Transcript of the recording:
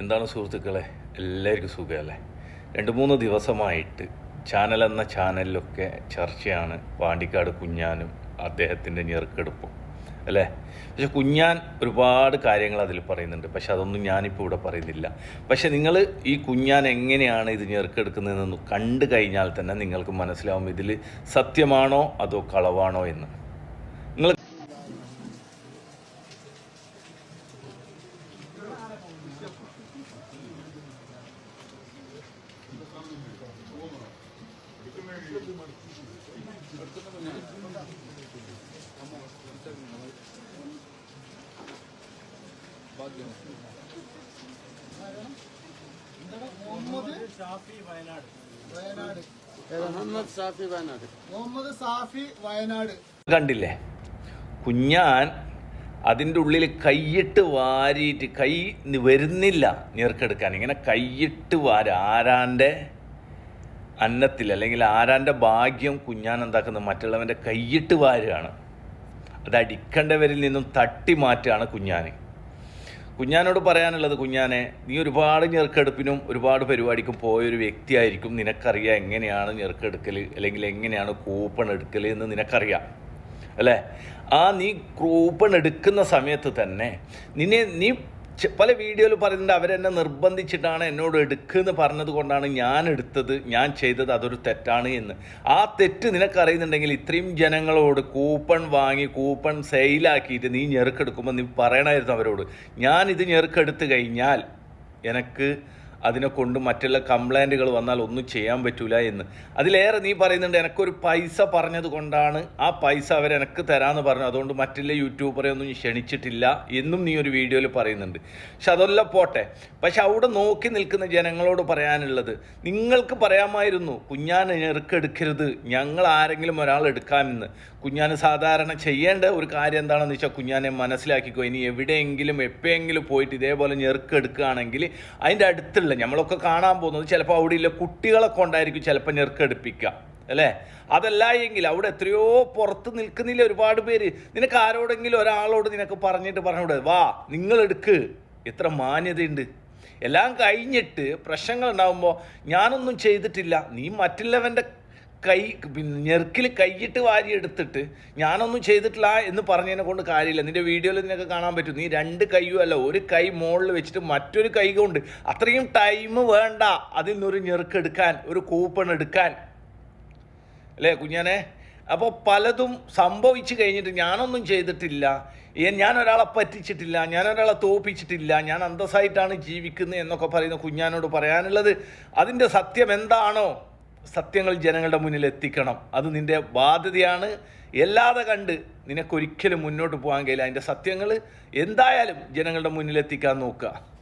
എന്താണ് സുഹൃത്തുക്കളെ? എല്ലാവർക്കും സുഖമല്ലേ? രണ്ട് മൂന്ന് ദിവസമായിട്ട് ചാനൽ എന്ന ചാനലിലൊക്കെ ചർച്ചയാണ് പാണ്ടിക്കാട് കുഞ്ഞാനും അദ്ദേഹത്തിന്റെ ഞെറുക്കെടുപ്പും അല്ലേ? പക്ഷെ കുഞ്ഞാൻ ഒരുപാട് കാര്യങ്ങൾ അതിൽ പറയുന്നുണ്ട്. പക്ഷെ അതൊന്നും ഞാനിപ്പോൾ ഇവിടെ പറയുന്നില്ല. പക്ഷെ നിങ്ങൾ ഈ കുഞ്ഞാൻ എങ്ങനെയാണ് ഇത് ഞെറുക്കെടുക്കുന്നതെന്ന് കണ്ടു കഴിഞ്ഞാൽ തന്നെ നിങ്ങൾക്ക് മനസ്സിലാവും ഇതിൽ സത്യമാണോ അതോ കളവാണോ എന്ന്. നിങ്ങൾ മുഹമ്മദ് വയനാട്. മുഹമ്മദ് സാഫി വയനാട്. മുഹമ്മദ് സാഫി വയനാട്. കണ്ടില്ലേ? കുഞ്ഞാൻ അതിന്റെ ഉള്ളിൽ കൈയിട്ട് വാരിയിട്ട് കൈ വരുന്നില്ല ഞെറുക്കെടുക്കാൻ ഇങ്ങനെ കൈയിട്ട് വാര. ആരാന്റെ അന്നത്തിൽ അല്ലെങ്കിൽ ആരാന്റെ ഭാഗ്യം കുഞ്ഞാൻ എന്താക്കുന്നത്? മറ്റുള്ളവന്റെ കൈയിട്ട് വാരുകയാണ്. അത് അടിക്കേണ്ടവരിൽ നിന്നും തട്ടി മാറ്റുകയാണ് കുഞ്ഞാൻ കുഞ്ഞാനോട് പറയാനുള്ളത് കുഞ്ഞാനെ നീ ഒരുപാട് ഞെറുക്കെടുപ്പിനും ഒരുപാട് പരിപാടിക്കും പോയൊരു വ്യക്തിയായിരിക്കും. നിനക്കറിയാം എങ്ങനെയാണ് ഞെറുക്കെടുക്കൽ അല്ലെങ്കിൽ എങ്ങനെയാണ് കൂപ്പൺ എടുക്കൽ എന്ന് നിനക്കറിയാം. അല്ലേ? ആ നീ കൂപ്പൺ എടുക്കുന്ന സമയത്ത് തന്നെ നിന്നെ നീ പല വീഡിയോയിൽ പറയുന്നുണ്ട് അവരെന്നെ നിർബന്ധിച്ചിട്ടാണ് എന്നോട് എടുക്കുമെന്ന് പറഞ്ഞത് കൊണ്ടാണ് ഞാൻ എടുത്തത് ഞാൻ ചെയ്തത് അതൊരു തെറ്റാണ് എന്ന്. ആ തെറ്റ് നിനക്കറിയുന്നുണ്ടെങ്കിൽ ഇത്രയും ജനങ്ങളോട് കൂപ്പൺ വാങ്ങി കൂപ്പൺ സെയിലാക്കിയിട്ട് നീ ഞെറുക്കെടുക്കുമ്പോൾ നീ പറയണമായിരുന്നു അവരോട്. ഞാൻ ഇത് ഞെറുക്കെടുത്ത് കഴിഞ്ഞാൽ എനിക്ക് അതിനെ കൊണ്ട് മറ്റുള്ള കംപ്ലൈന്റുകൾ വന്നാൽ ഒന്നും ചെയ്യാൻ പറ്റൂല എന്ന്. അതിലേറെ നീ പറയുന്നുണ്ട് എനിക്കൊരു പൈസ പറഞ്ഞത് കൊണ്ടാണ് ആ പൈസ അവർ എനിക്ക് തരാമെന്ന് പറഞ്ഞു അതുകൊണ്ട് മറ്റുള്ള യൂട്യൂബറെ ഒന്നും ക്ഷണിച്ചിട്ടില്ല എന്നും നീ ഒരു വീഡിയോയിൽ പറയുന്നുണ്ട്. പക്ഷെ അതല്ല പോട്ടെ. പക്ഷെ അവിടെ നോക്കി നിൽക്കുന്ന ജനങ്ങളോട് പറയാനുള്ളത് നിങ്ങൾക്ക് പറയാമായിരുന്നു കുഞ്ഞാൻ ഞെറുക്കെടുക്കരുത്. ഞങ്ങൾ ആരെങ്കിലും ഒരാൾ എടുക്കാമെന്ന്. കുഞ്ഞാന് സാധാരണ ചെയ്യേണ്ട ഒരു കാര്യം എന്താണെന്ന് വെച്ചാൽ കുഞ്ഞാനെ മനസ്സിലാക്കിക്കോ. ഇനി എവിടെയെങ്കിലും എപ്പോഴെങ്കിലും പോയിട്ട് ഇതേപോലെ ഞെറുക്കെടുക്കുകയാണെങ്കിൽ അതിന്റെ അടുത്തുള്ള നമ്മളൊക്കെ കാണാൻ പോകുന്നത് ചിലപ്പോൾ അവിടെയുള്ള കുട്ടികളൊക്കെ ഉണ്ടായിരിക്കും ചിലപ്പോൾ ഞെറുക്കെടുപ്പിക്കുക അല്ലേ? അതല്ല എങ്കിൽ അവിടെ എത്രയോ പുറത്ത് നിൽക്കുന്നില്ല ഒരുപാട് പേര്. നിനക്ക് ആരോടെങ്കിലും ഒരാളോട് നിനക്ക് പറഞ്ഞിട്ട് പറഞ്ഞൂടെ വാ നിങ്ങൾ എടുക്ക്. എത്ര മാന്യതയുണ്ട്. എല്ലാം കഴിഞ്ഞിട്ട് പ്രശ്നങ്ങൾ ഉണ്ടാകുമ്പോൾ ഞാനൊന്നും ചെയ്തിട്ടില്ല. നീ മറ്റുള്ളവന്റെ കൈ ഞെറുക്കിൽ കൈയിട്ട് വാരി എടുത്തിട്ട് ഞാനൊന്നും ചെയ്തിട്ടില്ല എന്ന് പറഞ്ഞതിനെ കൊണ്ട് കാര്യമില്ല. നിന്റെ വീഡിയോയിൽ നിനക്ക് കാണാൻ പറ്റും. നീ രണ്ട് കൈയും അല്ല ഒരു കൈ മുകളിൽ വെച്ചിട്ട് മറ്റൊരു കൈ കൊണ്ട് അത്രയും ടൈം വേണ്ട. അതിൽ നിന്നൊരു ഞെറുക്കെടുക്കാൻ ഒരു കൂപ്പൺ എടുക്കാൻ. അല്ലേ കുഞ്ഞാനെ? അപ്പോൾ പലതും സംഭവിച്ചു കഴിഞ്ഞിട്ട് ഞാനൊന്നും ചെയ്തിട്ടില്ല. ഞാൻ പറ്റിച്ചിട്ടില്ല ഞാൻ തോപ്പിച്ചിട്ടില്ല ഞാൻ അന്തസ്സായിട്ടാണ് ജീവിക്കുന്നത് എന്നൊക്കെ പറയുന്ന കുഞ്ഞാനോട് പറയാനുള്ളത്. അതിന്റെ സത്യം എന്താണോ സത്യങ്ങൾ ജനങ്ങളുടെ മുന്നിൽ എത്തിക്കണം. അത് നിന്റെ ബാധ്യതയാണ്. എല്ലാതെ കണ്ട് നിനക്കൊരിക്കലും മുന്നോട്ട് പോകാൻ കഴിയില്ല. അതിന്റെ സത്യങ്ങൾ എന്തായാലും ജനങ്ങളുടെ മുന്നിൽ എത്തിക്കാൻ നോക്കുക.